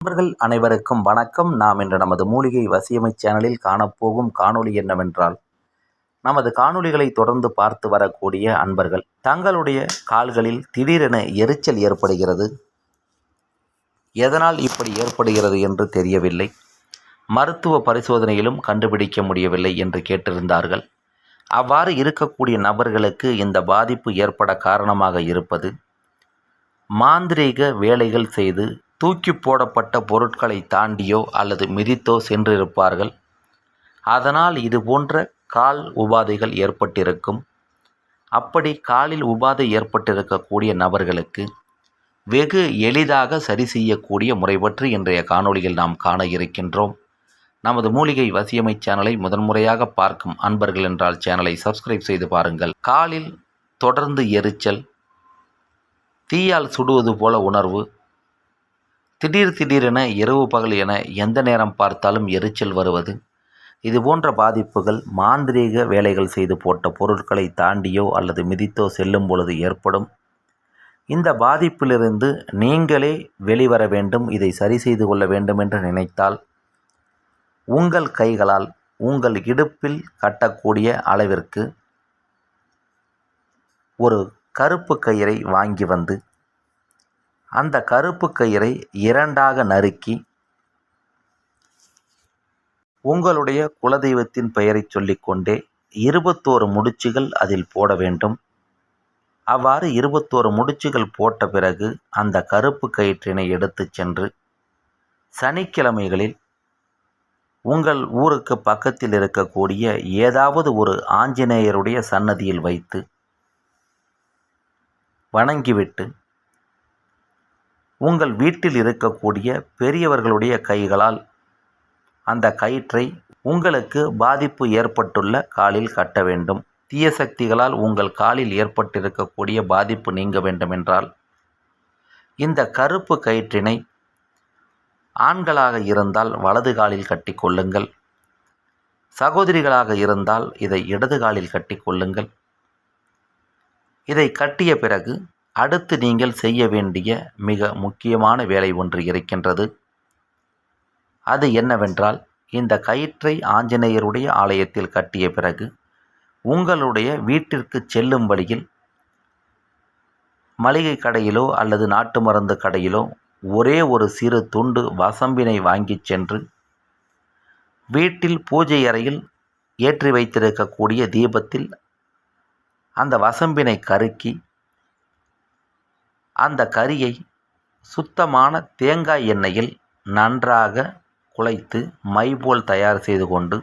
நண்பர்கள் அனைவருக்கும் வணக்கம். நாம் இன்று நமது மூலிகை வசியமை சேனலில் காணப்போகும் காணொளி என்னவென்றால் நமது காணொளிகளை தொடர்ந்து பார்த்து வரக்கூடிய அன்பர்கள் தங்களுடைய கால்களில் திடீரென எரிச்சல் ஏற்படுகிறது. எதனால் இப்படி ஏற்படுகிறது என்று தெரியவில்லை. மருத்துவ பரிசோதனையிலும் கண்டுபிடிக்க முடியவில்லை என்று கேட்டிருந்தார்கள். அவ்வாறு இருக்கக்கூடிய நபர்களுக்கு இந்த பாதிப்பு ஏற்பட காரணமாக இருப்பது மாந்திரீக வேலைகள் செய்து தூக்கி போடப்பட்ட பொருட்களை தாண்டியோ அல்லது மிதித்தோ சென்றிருப்பார்கள். அதனால் இது போன்ற கால் உபாதைகள் ஏற்பட்டிருக்கும். அப்படி காலில் உபாதை ஏற்பட்டிருக்கக்கூடிய நபர்களுக்கு வெகு எளிதாக சரி செய்யக்கூடிய முறை பற்றி இன்றைய காணொளியில் நாம் காண இருக்கின்றோம். நமது மூலிகை வசியமை சேனலை முதன்முறையாக பார்க்கும் அன்பர்கள் என்றால் சேனலை சப்ஸ்கிரைப் செய்து பாருங்கள். காலில் தொடர்ந்து எரிச்சல் தீயால் சுடுவது போல உணர்வு திடீர் திடீரென இரவு பகல் என எந்த நேரம் பார்த்தாலும் எரிச்சல் வருவது? இது போன்ற பாதிப்புகள் மாந்திரீக வேலைகள் செய்து போட்ட பொருட்களை தாண்டியோ அல்லது மிதித்தோ செல்லும் பொழுது ஏற்படும். இந்த பாதிப்பிலிருந்து நீங்களே வெளிவர வேண்டும் இதை சரி செய்து கொள்ள வேண்டும் என்று நினைத்தால் உங்கள் கைகளால் உங்கள் இடுப்பில் கட்டக்கூடிய அளவிற்கு ஒரு கருப்பு கயிறை வாங்கி வந்து அந்த கருப்பு கயிறை இரண்டாக நறுக்கி உங்களுடைய குலதெய்வத்தின் பெயரை சொல்லிக்கொண்டே இருபத்தோரு முடிச்சுகள் அதில் போட வேண்டும். அவ்வாறு இருபத்தோரு முடிச்சுகள் போட்ட பிறகு அந்த கருப்பு கயிற்றினை எடுத்து சென்று சனிக்கிழமைகளில் உங்கள் ஊருக்கு பக்கத்தில் இருக்கக்கூடிய ஏதாவது ஒரு ஆஞ்சநேயருடைய சன்னதியில் வைத்து வணங்கிவிட்டு உங்கள் வீட்டில் இருக்கக்கூடிய பெரியவர்களுடைய கைகளால் அந்த கயிற்றை உங்களுக்கு பாதிப்பு ஏற்பட்டுள்ள காலில் கட்ட வேண்டும். தீய சக்திகளால் உங்கள் காலில் ஏற்பட்டிருக்கக்கூடிய பாதிப்பு நீங்க வேண்டுமென்றால் இந்த கருப்பு கயிற்றினை ஆண்களாக இருந்தால் வலது காலில் கட்டி கொள்ளுங்கள். சகோதரிகளாக இருந்தால் இதை இடது காலில் கட்டி கொள்ளுங்கள். இதை கட்டிய பிறகு அடுத்து நீங்கள் செய்ய வேண்டிய மிக முக்கியமான வேலை ஒன்று இருக்கின்றது. அது என்னவென்றால் இந்த கயிற்றை ஆஞ்சநேயருடைய ஆலயத்தில் கட்டிய பிறகு உங்களுடைய வீட்டிற்கு செல்லும் வழியில் மளிகை கடையிலோ அல்லது நாட்டு மருந்து கடையிலோ ஒரே ஒரு சிறு துண்டு வசம்பினை வாங்கிச் சென்று வீட்டில் பூஜை அறையில் ஏற்றி வைத்திருக்கக்கூடிய தீபத்தில் அந்த வசம்பினை கருக்கி அந்த கறியை சுத்தமான தேங்காய் எண்ணெயில் நன்றாக குழைத்து மை போல் தயார் செய்து கொண்டு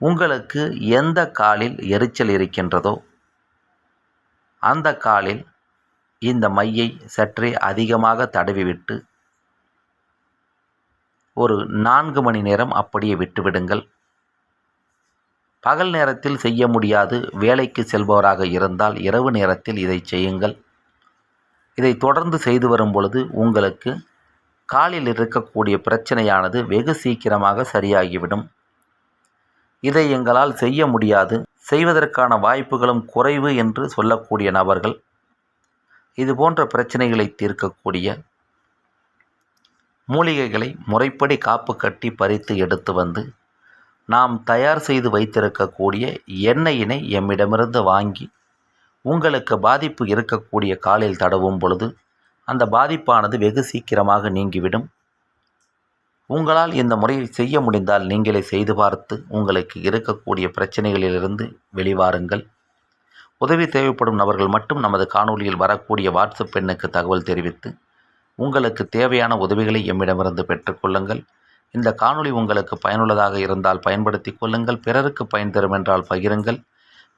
உங்களுக்கு எந்த காலில் எரிச்சல் இருக்கின்றதோ அந்த காலில் இந்த மையை சற்றே அதிகமாக தடவிவிட்டு ஒரு நான்கு மணி நேரம் அப்படியே விட்டுவிடுங்கள். பகல் நேரத்தில் செய்ய முடியாது வேலைக்கு செல்பவராக இருந்தால் இரவு நேரத்தில் இதை செய்யுங்கள். இதை தொடர்ந்து செய்து வரும் பொழுது உங்களுக்கு காலில் இருக்கக்கூடிய பிரச்சனையானது வெகு சீக்கிரமாக சரியாகிவிடும். இதை எங்களால் செய்ய முடியாது. செய்வதற்கான வாய்ப்புகளும் குறைவு என்று சொல்லக்கூடிய நபர்கள் இது போன்ற பிரச்சனைகளை தீர்க்கக்கூடிய மூலிகைகளை முறைப்படி காப்பு கட்டி பறித்து எடுத்து வந்து நாம் தயார் செய்து வைத்திருக்கக்கூடிய எண்ணெயினை எம்மிடமிருந்து வாங்கி உங்களுக்கு பாதிப்பு இருக்கக்கூடிய காலில் தடவும் பொழுது அந்த பாதிப்பானது வெகு சீக்கிரமாக நீங்கிவிடும். உங்களால் இந்த முறையை செய்ய முடிந்தால் நீங்களே செய்து பார்த்து உங்களுக்கு இருக்கக்கூடிய பிரச்சனைகளிலிருந்து வெளிவாருங்கள். உதவி தேவைப்படும் நபர்கள் மட்டும் நமது காணொலியில் வரக்கூடிய வாட்ஸ்அப் பெண்ணுக்கு தகவல் தெரிவித்து உங்களுக்கு தேவையான உதவிகளை எம்மிடமிருந்து பெற்றுக்கொள்ளுங்கள் இந்த காணொளி உங்களுக்கு பயனுள்ளதாக இருந்தால் பயன்படுத்தி கொள்ளுங்கள். பிறருக்கு பயன் தரும் என்றால் பகிருங்கள்.